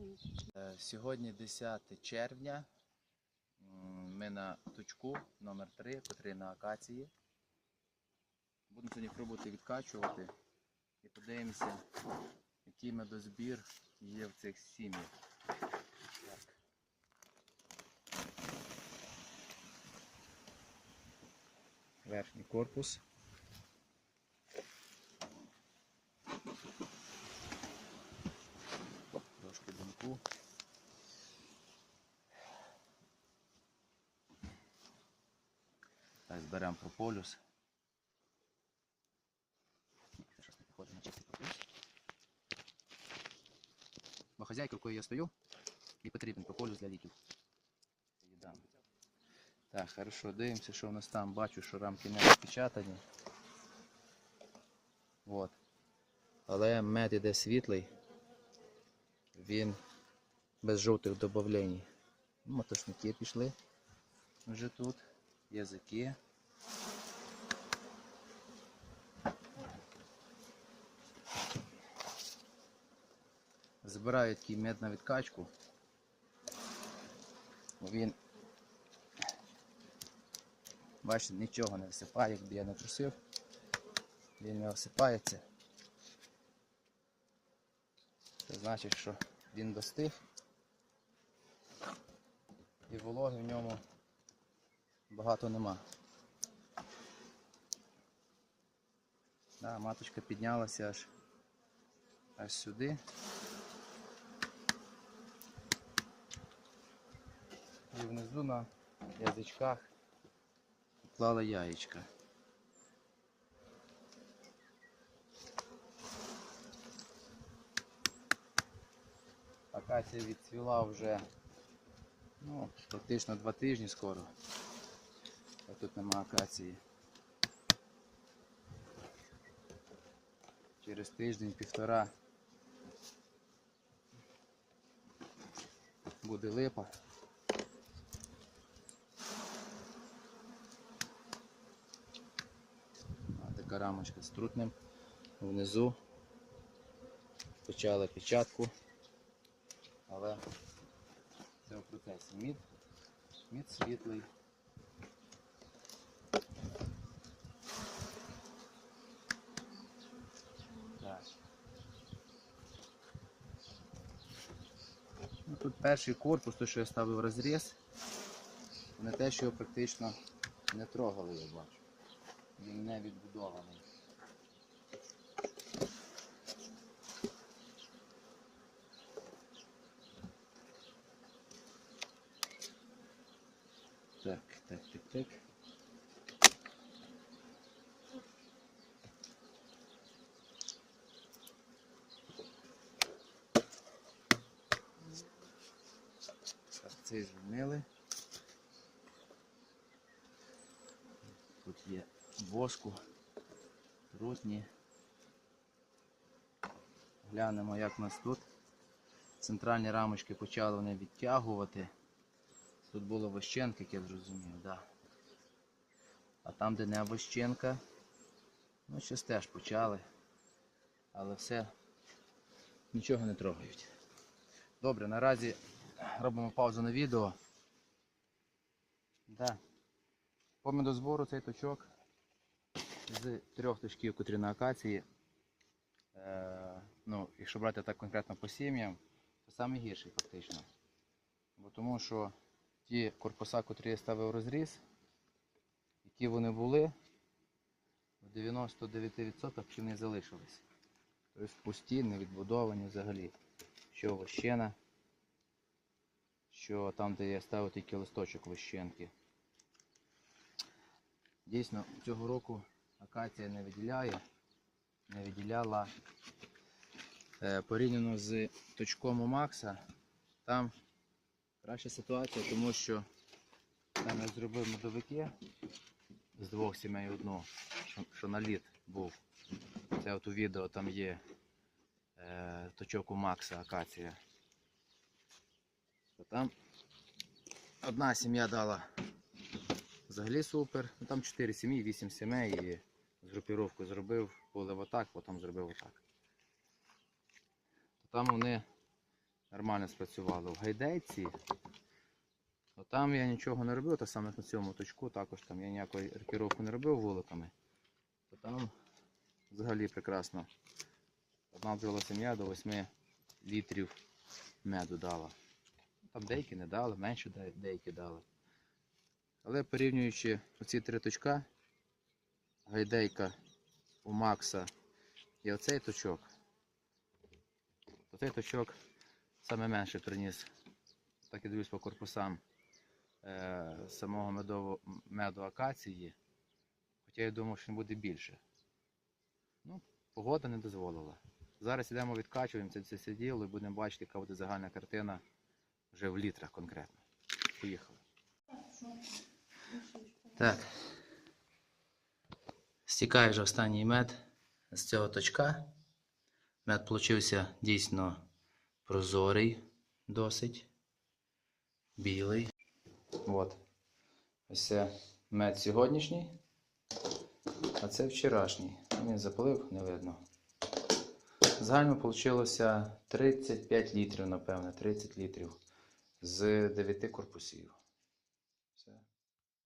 Е, Сьогодні 10 червня. Ми на точку номер 3 котрий на акації. Будемо сьогодні пробувати відкачувати і подивимося, який медозбір є в цих сім'ях. Верхній корпус. Так, зберемо прополюс. Це не підходить на чистий прополюс. Бо хазяйка, якою я стою, і потрібен прополюс для ліків. Так, хорошо, дивимося, що в нас там. Бачу, що рамки не розпечатані. Вот. Але мед іде світлий. Він без жовтих додавлень. Мотошники пішли вже тут. Язики. Збираю такий мед на відкачку. Він, бачите, нічого не висипає, якби я не просив. Він не осипається. Це значить, що він достиг. І вологи в ньому багато нема. Да, маточка піднялася аж, аж сюди. І внизу на язичках клала яєчка. Акація відцвіла вже ну, практично два тижні скоро. А тут нема акації. Через тиждень-півтора буде липа. Така рамочка з трутнем внизу. Почали печатку, але це в процесі. Мід, мід світлий. Так. Ну, тут перший корпус, той, що я ставив розріз, не те, що його практично не трогали, я бачу. Він не відбудований. Так, так, так, так. Так, цей звільнили. Тут є воску, трутні. Глянемо, як у нас тут. Центральні рамочки почали вони відтягувати. Тут було вощенка, як я зрозумів, да. А там, де не вощенка, ну щось теж почали. Але все нічого не трогають. Добре, наразі робимо паузу на відео. Да. По медозбору цей точок з трьох точків, котрі на акації. Е, ну, якщо брати так конкретно по сім'ям, то найгірший фактично. Бо тому що ті корпуса, котрі я ставив розріз, які вони були, в 99% пчини залишились. Тобто пусті, не відбудовані взагалі. Що вощена, що там, де я ставив тільки листочок вощенки. Дійсно, цього року акація не виділяє, не виділяла е, порівняно з точком у Макса, там краща ситуація, тому що там я зробив медовики з двох сімей одну, що, що на лід був. Це от у відео там є е, точок у Макса акація. Там одна сім'я дала взагалі супер. Ну, там 4 сім'ї, 8 сімей і згрупіровку зробив, полив отак, потім зробив отак. Там вони нормально спрацювало. В гайдейці, там я нічого не робив, так само як на цьому точку, також там я ніякої рокіровку не робив вуликами. То там взагалі прекрасно. Одна сім'я до 8 літрів меду дала. Там деякі не дали, менше деякі дали. Але порівнюючи оці три точка, гайдейка у Макса і оцей точок, то цей точок саме менше приніс, так і дивлюсь по корпусам е, самого медового, меду акації. Хоча я думав, що він буде більше. Ну, погода не дозволила. Зараз йдемо відкачуємо це все діло і будемо бачити, яка буде загальна картина вже в літрах конкретно. Поїхали. Так. Стікає вже останній мед з цього точка. Мед получився дійсно прозорий, досить. Білий. От. Ось це мед сьогоднішній. А це вчорашній. Він запалив, не видно. Загально вийшло 35 літрів, напевне, 30 літрів з дев'яти корпусів.